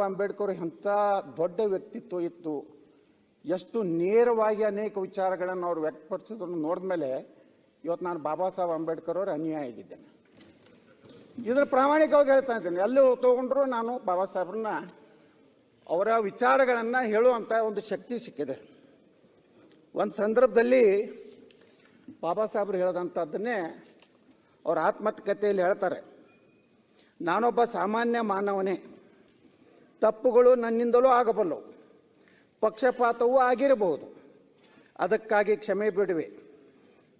ಸಾಹೇಬ್ ಅಂಬೇಡ್ಕರ್ ಎಂಥ ದೊಡ್ಡ ವ್ಯಕ್ತಿತ್ವ ಇತ್ತು. ಎಷ್ಟು ನೇರವಾಗಿ ಅನೇಕ ವಿಚಾರಗಳನ್ನು ಅವ್ರು ವ್ಯಕ್ತಪಡಿಸೋದನ್ನು ನೋಡಿದ ಮೇಲೆ ಇವತ್ತು ನಾನು ಬಾಬಾ ಸಾಹೇಬ್ ಅಂಬೇಡ್ಕರ್ ಅವರು ಅನ್ಯಾಯ ಆಗಿದ್ದೇನೆ. ಇದನ್ನು ಪ್ರಾಮಾಣಿಕವಾಗಿ ಹೇಳ್ತಾ ಇದ್ದೇನೆ. ಎಲ್ಲೂ ತೊಗೊಂಡ್ರು ನಾನು ಬಾಬಾ ಸಾಹೇಬ್ರನ್ನ ಅವರ ವಿಚಾರಗಳನ್ನು ಹೇಳುವಂಥ ಒಂದು ಶಕ್ತಿ ಸಿಕ್ಕಿದೆ. ಒಂದು ಸಂದರ್ಭದಲ್ಲಿ ಬಾಬಾ ಸಾಹೇಬ್ರು ಹೇಳಿದಂಥದ್ದನ್ನೇ ಅವ್ರ ಆತ್ಮಕಥೆಯಲ್ಲಿ ಹೇಳ್ತಾರೆ. ನಾನೊಬ್ಬ ಸಾಮಾನ್ಯ ಮಾನವನೇ. ತಪ್ಪುಗಳು ನನ್ನಿಂದಲೂ ಆಗಬಲ್ಲವು. ಪಕ್ಷಪಾತವೂ ಆಗಿರಬಹುದು. ಅದಕ್ಕಾಗಿ ಕ್ಷಮೆ ಬಿಡುವೆ.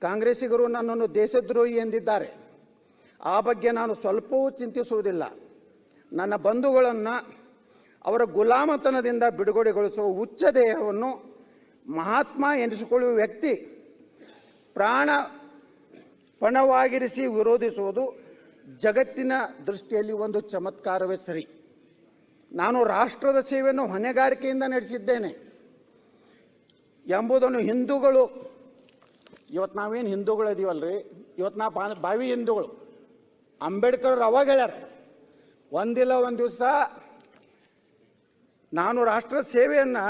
ಕಾಂಗ್ರೆಸ್ಸಿಗರು ನನ್ನನ್ನು ದೇಶದ್ರೋಹಿ ಎಂದಿದ್ದಾರೆ. ಆ ಬಗ್ಗೆ ನಾನು ಸ್ವಲ್ಪವೂ ಚಿಂತಿಸುವುದಿಲ್ಲ. ನನ್ನ ಬಂಧುಗಳನ್ನು ಅವರ ಗುಲಾಮತನದಿಂದ ಬಿಡುಗಡೆಗೊಳಿಸುವ ಉಚ್ಚ ದೇಹವನ್ನು ಮಹಾತ್ಮ ಎನಿಸಿಕೊಳ್ಳುವ ವ್ಯಕ್ತಿ ಪ್ರಾಣ ಪಣವಾಗಿರಿಸಿ ವಿರೋಧಿಸುವುದು ಜಗತ್ತಿನ ದೃಷ್ಟಿಯಲ್ಲಿ ಒಂದು ಚಮತ್ಕಾರವೇ ಸರಿ. ನಾನು ರಾಷ್ಟ್ರದ ಸೇವೆಯನ್ನು ಹೊಣೆಗಾರಿಕೆಯಿಂದ ನಡೆಸಿದ್ದೇನೆ ಎಂಬುದನ್ನು ಹಿಂದೂಗಳು, ಇವತ್ತು ನಾವೇನು ಹಿಂದೂಗಳು ಇದೀವಲ್ರಿ? ಇವತ್ತು ನಾ ಬಾವಿ ಹಿಂದೂಗಳು. ಅಂಬೇಡ್ಕರ್ ಅವಾಗ ಹೇಳ್ಯಾರ, ಒಂದಿಲ್ಲ ಒಂದು ದಿವಸ ನಾನು ರಾಷ್ಟ್ರ ಸೇವೆಯನ್ನು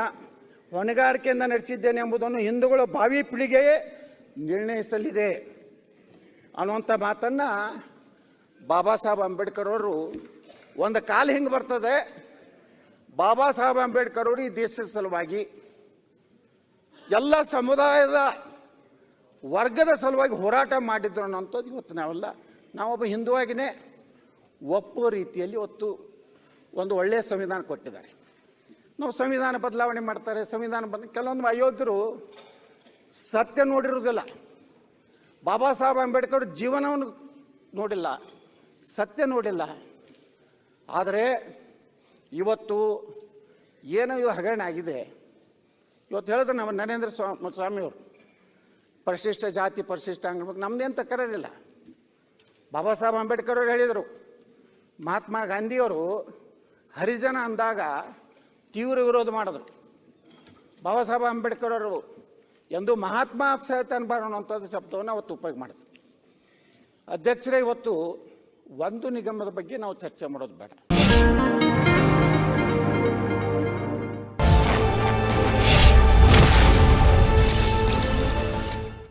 ಹೊಣೆಗಾರಿಕೆಯಿಂದ ನಡೆಸಿದ್ದೇನೆ ಎಂಬುದನ್ನು ಹಿಂದೂಗಳು ಬಾವಿ ಪೀಳಿಗೆಯೇ ನಿರ್ಣಯಿಸಲಿದೆ ಅನ್ನುವಂಥ ಮಾತನ್ನು ಬಾಬಾ ಸಾಹೇಬ್ ಅಂಬೇಡ್ಕರ್ ಅವರು ಒಂದು ಕಾಲ ಹಿಂಗೆ ಬರ್ತದೆ. ಬಾಬಾ ಸಾಹೇಬ್ ಅಂಬೇಡ್ಕರ್ ಅವರು ಈ ದೇಶದ ಸಲುವಾಗಿ ಎಲ್ಲ ಸಮುದಾಯದ ವರ್ಗದ ಸಲುವಾಗಿ ಹೋರಾಟ ಮಾಡಿದ್ರು ಅನ್ನೋಂಥದ್ದು ಇವತ್ತು ನಾವೆಲ್ಲ. ನಾವೊಬ್ಬ ಹಿಂದುವಾಗಿನೇ ಒಪ್ಪುವ ರೀತಿಯಲ್ಲಿ ಇವತ್ತು ಒಂದು ಒಳ್ಳೆಯ ಸಂವಿಧಾನ ಕೊಟ್ಟಿದ್ದಾರೆ. ನಾವು ಸಂವಿಧಾನ ಬದಲಾವಣೆ ಮಾಡ್ತಾರೆ, ಸಂವಿಧಾನ ಬದ, ಕೆಲವೊಂದು ಅಯೋಧ್ಯರು ಸತ್ಯ ನೋಡಿರುವುದಿಲ್ಲ. ಬಾಬಾ ಸಾಹೇಬ್ ಅಂಬೇಡ್ಕರ್ ಜೀವನವನ್ನು ನೋಡಿಲ್ಲ, ಸತ್ಯ ನೋಡಿಲ್ಲ. ಆದರೆ ಇವತ್ತು ಏನೋ ಇದು ಹಗರಣ ಆಗಿದೆ. ಇವತ್ತು ಹೇಳಿದ್ರೆ ನಮ್ಮ ನರೇಂದ್ರ ಸ್ವಾಮಿ ಸ್ವಾಮಿಯವರು ಪರಿಶಿಷ್ಟ ಜಾತಿ, ಪರಿಶಿಷ್ಟ ಅಂಗ ನಮ್ದೇನು ತಕರಾರಿಲ್ಲ. ಬಾಬಾ ಸಾಹೇಬ್ ಅಂಬೇಡ್ಕರ್ ಅವರು ಹೇಳಿದರು. ಮಹಾತ್ಮ ಗಾಂಧಿಯವರು ಹರಿಜನ ಅಂದಾಗ ತೀವ್ರ ವಿರೋಧ ಮಾಡಿದ್ರು. ಬಾಬಾ ಸಾಹೇಬ್ ಅಂಬೇಡ್ಕರ್ ಅವರು ಎಂದು ಮಹಾತ್ಮ ಸಹಿತ ಅನ್ನುವಂಥದ್ದು ಶಬ್ದವನ್ನು ಅವತ್ತು ಉಪಯೋಗ ಮಾಡಿದ್ರು. ಅಧ್ಯಕ್ಷರೇ, ಇವತ್ತು ಒಂದು ನಿಗಮದ ಬಗ್ಗೆ ನಾವು ಚರ್ಚೆ ಮಾಡೋದು ಬೇಡ.